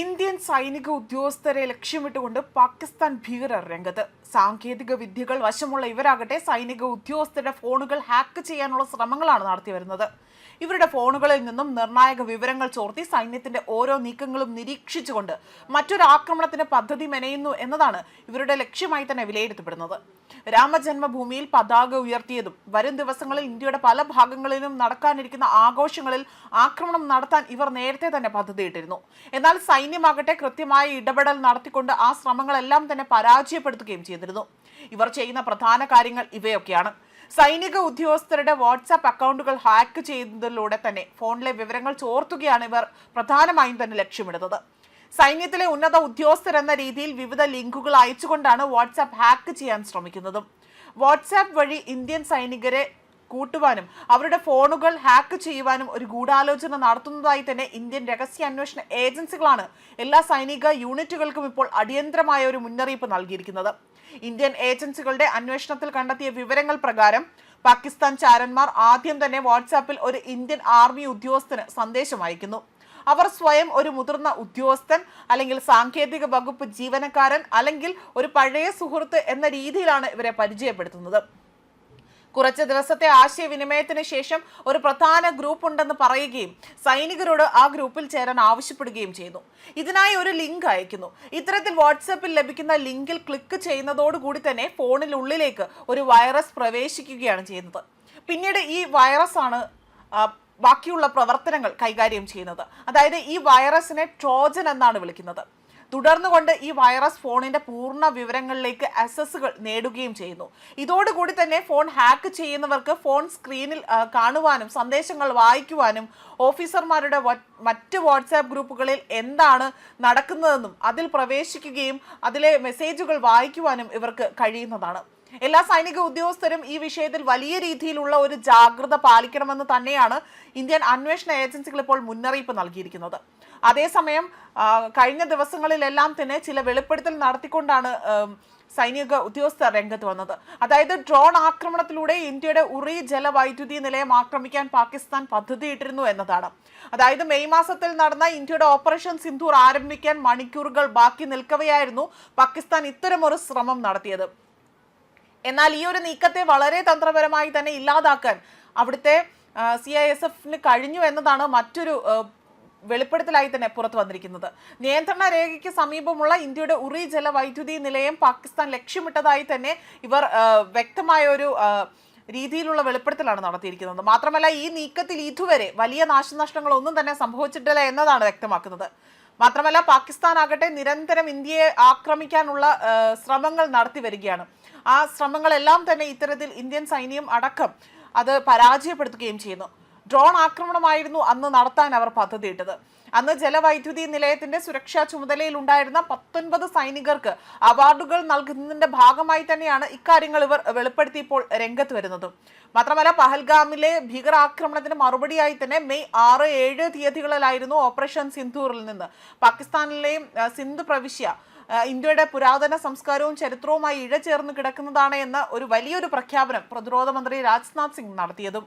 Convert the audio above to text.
Indian സൈനിക ഉദ്യോഗസ്ഥരെ ലക്ഷ്യമിട്ടുകൊണ്ട് പാകിസ്ഥാൻ ഭീകരർ രംഗത്ത്. സാങ്കേതിക വിദ്യകൾ വശമുള്ള ഇവരാകട്ടെ സൈനിക ഉദ്യോഗസ്ഥരുടെ ഫോണുകൾ ഹാക്ക് ചെയ്യാനുള്ള ശ്രമങ്ങളാണ് നടത്തിവരുന്നത് ഇവരുടെ ഫോണുകളിൽ നിന്നും നിർണായക വിവരങ്ങൾ ചോർത്തി സൈന്യത്തിന്റെ ഓരോ നീക്കങ്ങളും നിരീക്ഷിച്ചുകൊണ്ട് മറ്റൊരു ആക്രമണത്തിന് പദ്ധതി മെനയുന്നു എന്നതാണ് ഇവരുടെ ലക്ഷ്യമായി തന്നെ വിലയിരുത്തപ്പെടുന്നത്. രാമജന്മഭൂമിയിൽ പതാക ഉയർത്തിയതും വരും ദിവസങ്ങളിൽ ഇന്ത്യയുടെ പല ഭാഗങ്ങളിലും നടക്കാനിരിക്കുന്ന ആഘോഷങ്ങളിൽ ആക്രമണം നടത്താൻ ഇവർ നേരത്തെ തന്നെ പദ്ധതിയിട്ടിരുന്നു. എന്നാൽ സൈന്യമാകട്ടെ കൃത്യമായ ഇടപെടൽ നടത്തിക്കൊണ്ട് ആ ശ്രമങ്ങളെല്ലാം തന്നെ പരാജയപ്പെടുത്തുകയും ചെയ്തിരുന്നു. ഇവർ ചെയ്യുന്ന പ്രധാന കാര്യങ്ങൾ ഇവയൊക്കെയാണ്. സൈനിക ഉദ്യോഗസ്ഥരുടെ വാട്സാപ്പ് അക്കൗണ്ടുകൾ ഹാക്ക് ചെയ്യുന്നതിലൂടെ തന്നെ ഫോണിലെ വിവരങ്ങൾ ചോർത്തുകയാണ് ഇവർ പ്രധാനമായും തന്നെ ലക്ഷ്യമിടുന്നത്. സൈന്യത്തിലെ ഉന്നത ഉദ്യോഗസ്ഥരെന്ന രീതിയിൽ വിവിധ ലിങ്കുകൾ അയച്ചുകൊണ്ടാണ് വാട്സാപ്പ് ഹാക്ക് ചെയ്യാൻ ശ്രമിക്കുന്നതും. വാട്സാപ്പ് വഴി ഇന്ത്യൻ സൈനികരെ കൂട്ടുവാനും അവരുടെ ഫോണുകൾ ഹാക്ക് ചെയ്യുവാനും ഒരു ഗൂഢാലോചന നടത്തുന്നതായി തന്നെ ഇന്ത്യൻ രഹസ്യ അന്വേഷണ ഏജൻസികളാണ് എല്ലാ സൈനിക യൂണിറ്റുകൾക്കും ഇപ്പോൾ അടിയന്തരമായ ഒരു മുന്നറിയിപ്പ് നൽകിയിരിക്കുന്നത്. ഇന്ത്യൻ ഏജൻസികളുടെ അന്വേഷണത്തിൽ കണ്ടെത്തിയ വിവരങ്ങൾ പ്രകാരം പാകിസ്ഥാൻ ചാരന്മാർ ആദ്യം തന്നെ വാട്സാപ്പിൽ ഒരു ഇന്ത്യൻ ആർമി ഉദ്യോഗസ്ഥന് സന്ദേശം അയക്കുന്നു. അവർ സ്വയം ഒരു മുതിർന്ന ഉദ്യോഗസ്ഥൻ അല്ലെങ്കിൽ സാങ്കേതിക വകുപ്പ് ജീവനക്കാരൻ അല്ലെങ്കിൽ ഒരു പഴയ സുഹൃത്ത് എന്ന രീതിയിലാണ് ഇവരെ പരിചയപ്പെടുത്തുന്നത്. കുറച്ച് ദിവസത്തെ ആശയവിനിമയത്തിന് ശേഷം ഒരു പ്രധാന ഗ്രൂപ്പ് ഉണ്ടെന്ന് പറയുകയും സൈനികരോട് ആ ഗ്രൂപ്പിൽ ചേരാൻ ആവശ്യപ്പെടുകയും ചെയ്യുന്നു ഇതിനായി ഒരു ലിങ്ക് അയക്കുന്നു. ഇത്തരത്തിൽ വാട്സാപ്പിൽ ലഭിക്കുന്ന ലിങ്കിൽ ക്ലിക്ക് ചെയ്യുന്നതോടുകൂടി തന്നെ ഫോണിനുള്ളിലേക്ക് ഒരു വൈറസ് പ്രവേശിക്കുകയാണ് ചെയ്യുന്നത്. പിന്നീട് ഈ വൈറസ് ആണ് ബാക്കിയുള്ള പ്രവർത്തനങ്ങൾ കൈകാര്യം ചെയ്യുന്നത്. അതായത് ഈ വൈറസിനെ ട്രോജൻ എന്നാണ് വിളിക്കുന്നത്. തുടർന്നുകൊണ്ട് ഈ വൈറസ് ഫോണിന്റെ പൂർണ വിവരങ്ങളിലേക്ക് അസസ്സുകൾ നേടുകയും ചെയ്യുന്നു. ഇതോടുകൂടി തന്നെ ഫോൺ ഹാക്ക് ചെയ്യുന്നവർക്ക് ഫോൺ സ്ക്രീനിൽ കാണുവാനും സന്ദേശങ്ങൾ വായിക്കുവാനും ഓഫീസർമാരുടെ മറ്റ് വാട്സാപ്പ് ഗ്രൂപ്പുകളിൽ എന്താണ് നടക്കുന്നതെന്നും അതിൽ പ്രവേശിക്കുകയും അതിലെ മെസ്സേജുകൾ വായിക്കുവാനും ഇവർക്ക് കഴിയുന്നതാണ്. എല്ലാ സൈനിക ഉദ്യോഗസ്ഥരും ഈ വിഷയത്തിൽ വലിയ രീതിയിലുള്ള ഒരു ജാഗ്രത പാലിക്കണമെന്ന് തന്നെയാണ് ഇന്ത്യൻ അന്വേഷണ ഏജൻസികൾ ഇപ്പോൾ മുന്നറിയിപ്പ് നൽകിയിരിക്കുന്നത്. അതേസമയം കഴിഞ്ഞ ദിവസങ്ങളിലെല്ലാം തന്നെ ചില വെളിപ്പെടുത്തൽ നടത്തിക്കൊണ്ടാണ് സൈനിക ഉദ്യോഗസ്ഥർ രംഗത്ത് വന്നത്. അതായത് ഡ്രോൺ ആക്രമണത്തിലൂടെ ഇന്ത്യയുടെ ഉറി ജലവൈദ്യുതി നിലയം ആക്രമിക്കാൻ പാകിസ്ഥാൻ പദ്ധതിയിട്ടിരുന്നു എന്നതാണ്. അതായത് മെയ് മാസത്തിൽ നടന്ന ഇന്ത്യയുടെ ഓപ്പറേഷൻ സിന്ധൂർ ആരംഭിക്കാൻ മണിക്കൂറുകൾ ബാക്കി നിൽക്കവെയായിരുന്നു പാകിസ്ഥാൻ ഇത്തരമൊരു ശ്രമം നടത്തിയത്. എന്നാൽ ഈ ഒരു നീക്കത്തെ വളരെ തന്ത്രപരമായി തന്നെ ഇല്ലാതാക്കാൻ അവിടുത്തെ സി ഐ എസ് എഫിന് കഴിഞ്ഞു എന്നതാണ് മറ്റൊരു വെളിപ്പെടുത്തലായി തന്നെ പുറത്തു വന്നിരിക്കുന്നത്. നിയന്ത്രണ രേഖയ്ക്ക് സമീപമുള്ള ഇന്ത്യയുടെ ഉറി ജലവൈദ്യുതി നിലയം പാകിസ്ഥാൻ ലക്ഷ്യമിട്ടതായി തന്നെ ഇവർ വ്യക്തമായ ഒരു രീതിയിലുള്ള വെളിപ്പെടുത്തലാണ് നടത്തിയിരിക്കുന്നത്. മാത്രമല്ല ഈ നീക്കത്തിൽ ഇതുവരെ വലിയ നാശനഷ്ടങ്ങളൊന്നും തന്നെ സംഭവിച്ചിട്ടില്ല എന്നതാണ് വ്യക്തമാക്കുന്നത്. മാത്രമല്ല പാകിസ്ഥാൻ ആകട്ടെ നിരന്തരം ഇന്ത്യയെ ആക്രമിക്കാനുള്ള ശ്രമങ്ങൾ നടത്തി വരികയാണ്. ആ ശ്രമങ്ങളെല്ലാം തന്നെ ഇത്തരത്തിൽ ഇന്ത്യൻ സൈന്യം അടക്കം അത് പരാജയപ്പെടുത്തുകയും ചെയ്യുന്നു. ഡ്രോൺ ആക്രമണമായിരുന്നു അന്ന് നടത്താൻ അവർ പദ്ധതിയിട്ടത്. അന്ന് ജലവൈദ്യുതി നിലയത്തിന്റെ സുരക്ഷാ ചുമതലയിൽ ഉണ്ടായിരുന്ന പത്തൊൻപത് സൈനികർക്ക് അവാർഡുകൾ നൽകുന്നതിന്റെ ഭാഗമായി തന്നെയാണ് ഇക്കാര്യങ്ങൾ ഇവർ വെളിപ്പെടുത്തിയപ്പോൾ രംഗത്ത് വരുന്നതും. മാത്രമല്ല പഹൽഗാമിലെ ഭീകരാക്രമണത്തിന് മറുപടിയായി തന്നെ മെയ് ആറ് ഏഴ് തീയതികളിലായിരുന്നു ഓപ്പറേഷൻ സിന്ധൂറിൽ നിന്ന്. പാകിസ്ഥാനിലെയും സിന്ധു പ്രവിശ്യ ഇന്ത്യയുടെ പുരാതന സംസ്കാരവും ചരിത്രവുമായി ഇഴചേർന്ന് കിടക്കുന്നതാണ് എന്ന ഒരു വലിയൊരു പ്രഖ്യാപനം പ്രതിരോധ മന്ത്രി രാജ്നാഥ് സിംഗ് നടത്തിയതും.